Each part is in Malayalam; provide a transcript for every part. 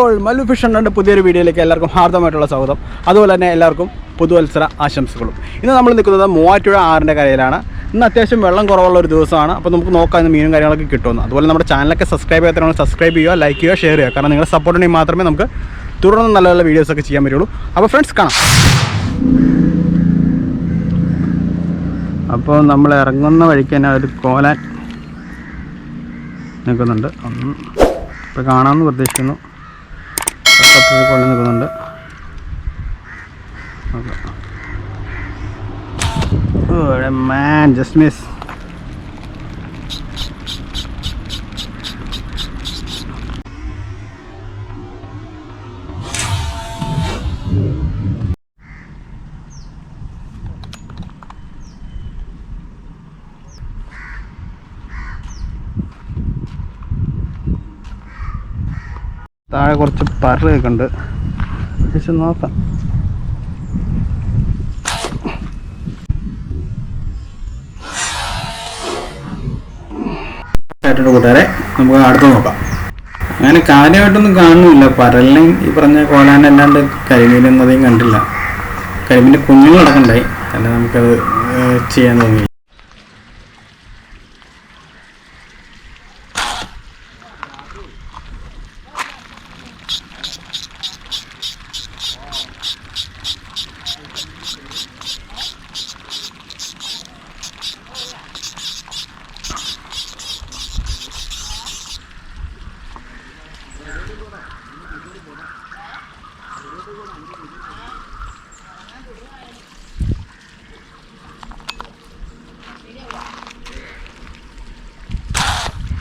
ഓൾ മല്ലു ഫിഷ് ഉണ്ടെ പുതിയൊരു വീഡിയോയിലേക്ക് എല്ലാവർക്കും ഹാർദമായിട്ടുള്ള സ്വാഗതം. അതുപോലെ തന്നെ എല്ലാവർക്കും പുതുവത്സര ആശംസകളും. ഇന്ന് നമ്മൾ നിൽക്കുന്നത് മൂവാറ്റുപുഴ ആറിന്റെ കരയിലാണ്. ഇന്ന് അത്യാവശ്യം വെള്ളം കുറവുള്ള ഒരു ദിവസമാണ്. അപ്പോൾ നമുക്ക് നോക്കാം മീനും കാര്യങ്ങളൊക്കെ കിട്ടുമെന്ന്. അതുപോലെ നമ്മുടെ ചാനലൊക്കെ സബ്സ്ക്രൈബ് ചെയ്യാത്തവരാണ് സബ്സ്ക്രൈബ് ചെയ്യുക ലൈക്ക് ചെയ്യുക ഷെയർ ചെയ്യുക. കാരണം നിങ്ങളുടെ ഉണ്ടെങ്കിൽ മാത്രമേ നമുക്ക് തുടർന്ന് നല്ല നല്ല വീഡിയോസൊക്കെ ചെയ്യാൻ പറ്റുള്ളൂ. അപ്പോൾ ഫ്രണ്ട്സ് കാണാം. അപ്പോൾ നമ്മൾ ഇറങ്ങുന്ന വഴിക്ക് തന്നെ ഒരു കോലാൻ നിൽക്കുന്നുണ്ട്. ഇപ്പോൾ കാണാമെന്ന് പ്രതീക്ഷിക്കുന്നു. തൊട്ടപ്പുറത്ത് കോലാൻ നിൽക്കുന്നുണ്ട്. മാൻ ജസ്റ്റ് മിസ് താഴെ കുറച്ച് പറയൊക്കെ ഉണ്ട്. പക്ഷെ നോക്കാം. കൂട്ടുകാരെ നമുക്ക് അടുത്ത് നോക്കാം. അങ്ങനെ കാര്യമായിട്ടൊന്നും കാണുന്നില്ല. പരലിനെയും ഈ പറഞ്ഞ കോലാനല്ലാണ്ട് കരിമീനൊന്നും അധികം കണ്ടില്ല. കരിമീന്റെ കുഞ്ഞുങ്ങളടക്കണ്ടായി അല്ല നമുക്കത് ചെയ്യാൻ തോന്നി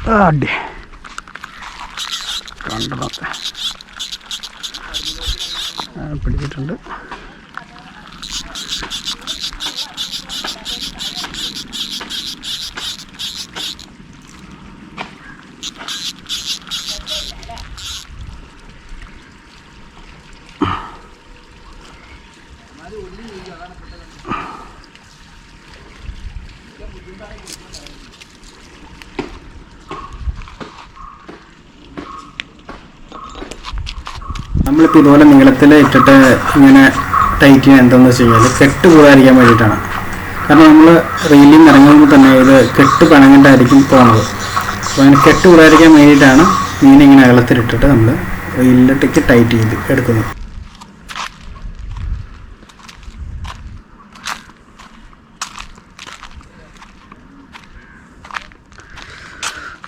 അടി കണ്ടതൊക്കെ പിടിച്ചിട്ടുണ്ട്. നമ്മളിപ്പോൾ ഇതുപോലെ നീളത്തിൽ ഇട്ടിട്ട് ഇങ്ങനെ ടൈറ്റ് ചെയ്യാൻ എന്താണെന്ന് വെച്ച് കഴിഞ്ഞാൽ കെട്ട് പോകാതിരിക്കാൻ വേണ്ടിയിട്ടാണ്. കാരണം നമ്മൾ റീലിൽ നിന്ന് ഇറങ്ങുമ്പോൾ തന്നെ ഇത് കെട്ട് പണങ്ങണ്ടായിരിക്കും പോണത് അപ്പോൾ അങ്ങനെ കെട്ട് പോകാതിരിക്കാൻ വേണ്ടിയിട്ടാണ് മീൻ ഇങ്ങനെ അകലത്തിലിട്ടിട്ട് നമ്മൾ റീലിലേക്ക് ടൈറ്റ് ചെയ്ത് എടുക്കുന്നത്.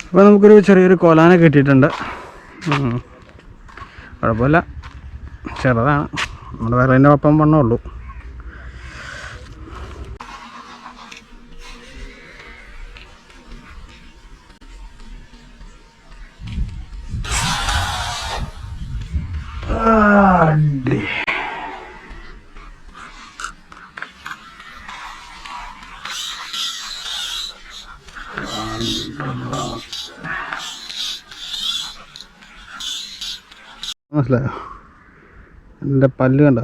അപ്പോൾ നമുക്കൊരു ചെറിയൊരു കോലാന കിട്ടിയിട്ടുണ്ട്. കുഴപ്പമില്ല. ചെറുതാണ്. നമ്മുടെ വിറകിന്റെ ഒപ്പം വണ്ണമുള്ളൂ. മനസ്സിലായോ? എന്റെ പല്ല് കണ്ട?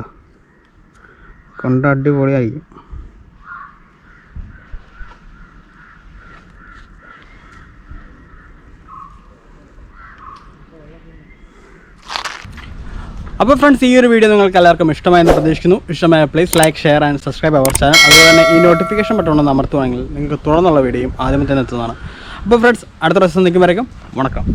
കണ്ട അടിപൊളിയായി. അപ്പോൾ ഫ്രണ്ട്സ് ഈ ഒരു വീഡിയോ നിങ്ങൾക്ക് എല്ലാവർക്കും ഇഷ്ടമായെന്ന് പ്രതീക്ഷിക്കുന്നു. ഇഷ്ടമായ please like share and subscribe our channel അതുപോലെ തന്നെ ഈ നോട്ടിഫിക്കേഷൻ ബട്ടൺ ഒന്ന് അമർത്തുവാണെങ്കിൽ നിങ്ങൾക്ക് തുടർന്നുള്ള വീഡിയോയും ആദ്യം തന്നെ എത്തുന്നതാണ്. അപ്പോൾ ഫ്രണ്ട്സ് അടുത്ത ദിവസം നിൽക്കുമ്പോഴേക്കും വണക്കം.